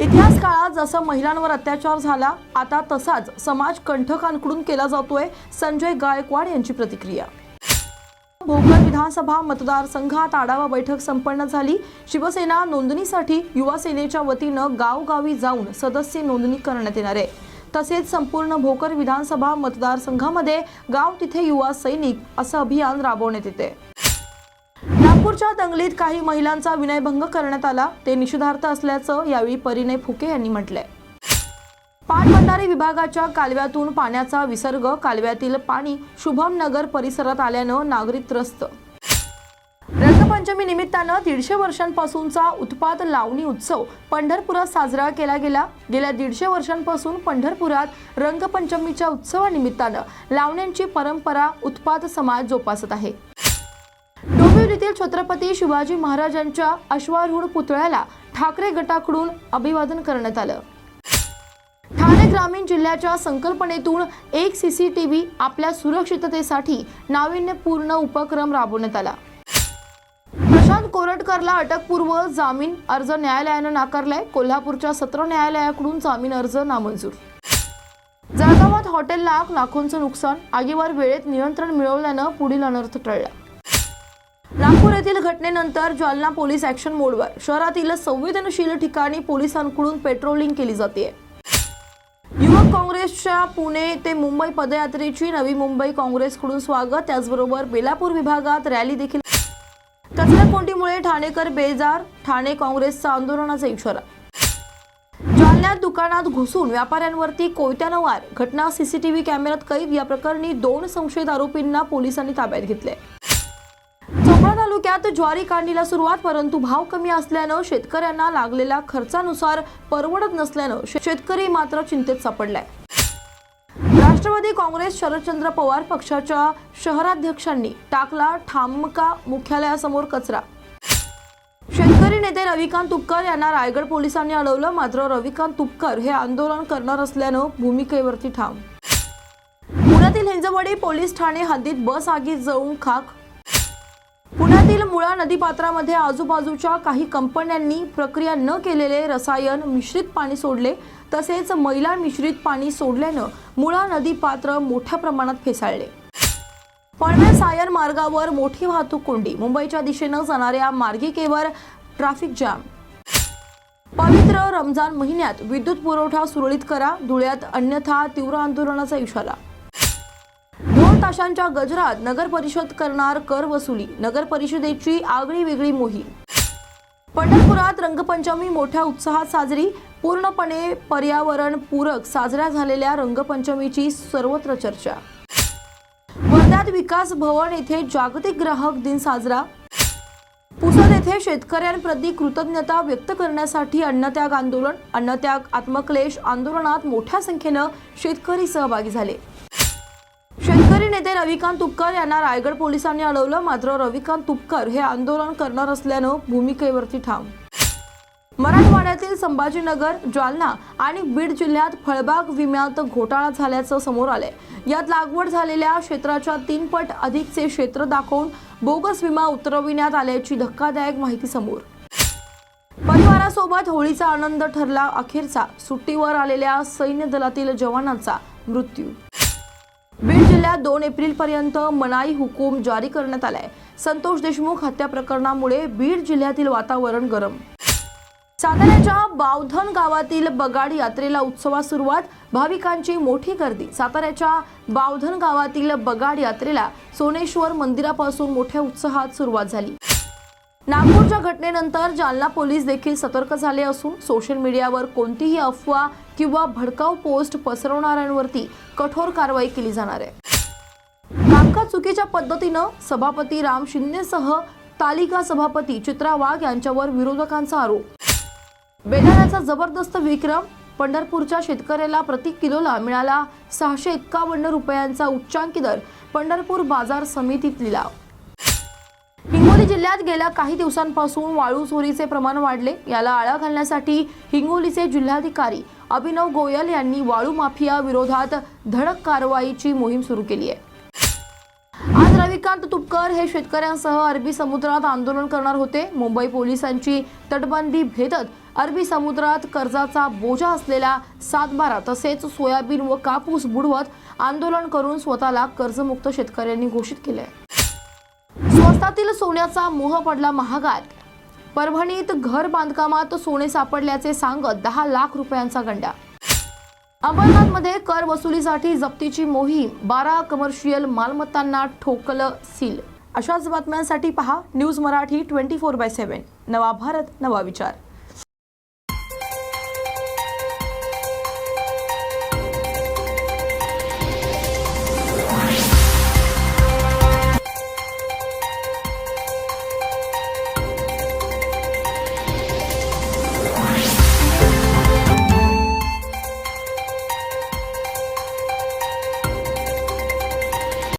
इतिहास काळात जसं महिलांवर अत्याचार झाला आता तसाच समाज कंठकांकडून केला जातोय संजय गायकवाड यांची प्रतिक्रिया. भोकर विधानसभा मतदारसंघात आढावा बैठक संपन्न झाली. शिवसेना नोंदणीसाठी युवा सेनेच्या वतीनं गावगावी जाऊन सदस्य नोंदणी करण्यात येणार आहे. तसेच संपूर्ण भोकर विधानसभा मतदारसंघामध्ये गाव तिथे युवा सैनिक असं अभियान राबवण्यात येते नागपूरच्या दंगलीत काही महिलांचा विनयभंग करण्यात आला. ते निषेधार्थ असल्याचं यावेळी परिणय फुके यांनी म्हटलंय. पाटबंधारे विभागाच्या कालव्यातून पाण्याचा विसर्ग कालव्यातील पाणी शुभम नगर परिसरात आल्यानं नागरिक त्रस्त. रंगपंचमी निमित्तानं दीडशे वर्षांपासूनचा उत्पाद लावणी उत्सव पंढरपुरात साजरा केला गेला. गेल्या दीडशे वर्षांपासून पंढरपुरात रंगपंचमीच्या उत्सवानिमित्तानं लावण्यांची परंपरा उत्पाद समाज जोपासत आहे. येथील छत्रपती शिवाजी महाराजांच्या अश्वारूढ पुतळ्याला ठाकरे गटाकडून अभिवादन करण्यात आलं. ठाणे ग्रामीण जिल्ह्याच्या संकल्पनेतून एक सीसीटीव्ही आपल्या सुरक्षिततेसाठी नाविन्यपूर्ण उपक्रम राबवण्यात आला. प्रशांत कोरटकरला अटकपूर्व जामीन अर्ज न्यायालयानं नाकारलाय. कोल्हापूरच्या सत्र न्यायालयाकडून जामीन अर्ज नामंजूर. जळगावात हॉटेलला आग लाखोंचं नुकसान आगीवर वेळेत नियंत्रण मिळवल्यानं पुढील अनर्थ टळला. नागपूर येथील घटनेनंतर जालना पोलीस ऍक्शन मोडवर. शहरातील संवेदनशील ठिकाणी पोलिसांकडून पेट्रोलिंग केली जाते. युवक काँग्रेसच्या पुणे ते मुंबई पदयात्रेची नवी मुंबई काँग्रेसकडून स्वागत. त्याचबरोबर बेलापूर विभागात रॅली देखील. कचराकोंडीमुळे ठाणेकर बेजार ठाणे काँग्रेसचा आंदोलनाचा इशारा. जालन्यात दुकानात घुसून व्यापाऱ्यांवरती कोयत्यानं वार. घटना सीसीटीव्ही कॅमेऱ्यात कैद. या प्रकरणी दोन संशयित आरोपींना पोलिसांनी ताब्यात घेतले तालुक्यात ज्वारी काढणीला सुरुवात परंतु भाव कमी असल्यानं शेतकऱ्यांना लागलेल्या खर्चानुसार परवडत नसल्यानं शेतकरी मात्र चिंतेत सापडलाय. राष्ट्रवादी काँग्रेस शरदचंद्र पवार पक्षाच्या शहराध्यक्षांनी टाकला ठामका मुख्यालयासमोर कचरा. शेतकरी नेते रविकांत तुपकर यांना रायगड पोलिसांनी अडवलं मात्र रविकांत तुपकर हे आंदोलन करणार असल्यानं भूमिकेवरती ठाम. पुण्यातील हिंजवडी पोलीस ठाणे हद्दीत बस आगीत जळून खाक पुण्यातील मुळा नदीपात्रामध्ये आजूबाजूच्या काही कंपन्यांनी प्रक्रिया न केलेले रसायन मिश्रित पाणी सोडले तसेच मैला मिश्रित पाणी सोडल्यानं मुळा नदीपात्र मोठ्या प्रमाणात फेसाळले. पनवेल सायन मार्गावर मोठी वाहतूक कोंडी. मुंबईच्या दिशेनं जाणाऱ्या मार्गिकेवर ट्रॅफिक जाम. पवित्र रमजान महिन्यात विद्युत पुरवठा सुरळीत करा धुळ्यात अन्यथा तीव्र आंदोलनाचा इशारा. ढोल गजरात नगर परिषद करणार कर वसुली नगर परिषदेची आगळी वेगळी मोहीम. पंढरपुरात रंगपंचमी मोठ्या उत्साहात साजरी पूर्णपणे पर्यावरण पूरक साजऱ्या झालेल्या रंगपंचमीची सर्वत्र चर्चा. वर्ध्यात विकास भवन येथे जागतिक ग्राहक दिन साजरा. पुसद येथे शेतकऱ्यांप्रती कृतज्ञता व्यक्त करण्यासाठी अन्नत्याग आंदोलन अन्नत्याग आत्मक्लेश आंदोलनात मोठ्या संख्येनं शेतकरी सहभागी झाले. शेतकरी नेते रविकांत तुपकर यांना रायगड पोलिसांनी अडवलं. मात्र रविकांत तुपकर हे आंदोलन करणार असल्यानं भूमिकेवरती ठाम. मराठवाड्यातील संभाजीनगर जालना आणि बीड जिल्ह्यात फळबाग विम्यात घोटाळा झाल्याचं समोर आलंय. यात लागवड झालेल्या क्षेत्राच्या तीन पट अधिकचे क्षेत्र दाखवून बोगस विमा उतरविण्यात आल्याची धक्कादायक माहिती समोर. परिवारासोबत होळीचा आनंद ठरला अखेरचा. सुट्टीवर आलेल्या सैन्य दलातील जवानांचा मृत्यू. बीड जिल्ह्यात दोन एप्रिल पर्यंत मनाई हुकूम जारी करण्यात आलाय. संतोष देशमुख हत्या प्रकरणामुळे बीड जिल्ह्यातील वातावरण गरम. साताऱ्याच्या बावधन गावातील बगाड यात्रेला उत्सवात सुरुवात भाविकांची मोठी गर्दी. साताऱ्याच्या बावधन गावातील बगाड यात्रेला सोनेश्वर मंदिरापासून मोठ्या उत्साहात सुरुवात झाली. नागपूरच्या घटनेनंतर जालना पोलीस देखील सतर्क झाले असून सोशल मीडियावर कोणतीही अफवा किंवा भडकाऊ पोस्ट पसरवणाऱ्यांवरती कठोर कारवाई केली जाणार आहे. कामकाज चुकीच्या पद्धतीनं सभापती राम शिंदेसह तालिका सभापती चित्रा वाघ यांच्यावर विरोधकांचा आरोप. बेदाण्याचा जबरदस्त विक्रम पंढरपूरच्या शेतकऱ्याला प्रति किलोला मिळाला सहाशे एक्कावन्न रुपयांचा उच्चांकी दर पंढरपूर बाजार समितीत लिलाव जिल्ह्यात गेल्या काही दिवसांपासून वाळू चोरीचे प्रमाण वाढले. याला आळा घालण्यासाठी हिंगोलीचे जिल्हाधिकारी अभिनव गोयल यांनी वाळू माफिया विरोधात धडक कारवाईची मोहीम सुरू केली आहे. आज रविकांत तुपकर हे शेतकऱ्यांसह अरबी समुद्रात आंदोलन करणार होते. मुंबई पोलिसांची तटबंदी भेदत अरबी समुद्रात कर्जाचा बोजा असलेल्या सातबारा तसेच सोयाबीन व कापूस बुडवत आंदोलन करून स्वतःला कर्जमुक्त शेतकऱ्यांनी घोषित केले स्वस्तातील सोन्याचा मोह पडला महागात. परभणीत घर बांधकामात सोने सापडल्याचे सांगत दहा लाख रुपयांचा गंडा. अंबरनाथमध्ये कर वसुलीसाठी जप्तीची मोहीम बारा कमर्शियल मालमत्तांना ठोकलं सील. अशाच बातम्यांसाठी पहा news Marathi twenty four by seven. नवा भारत नवा विचार.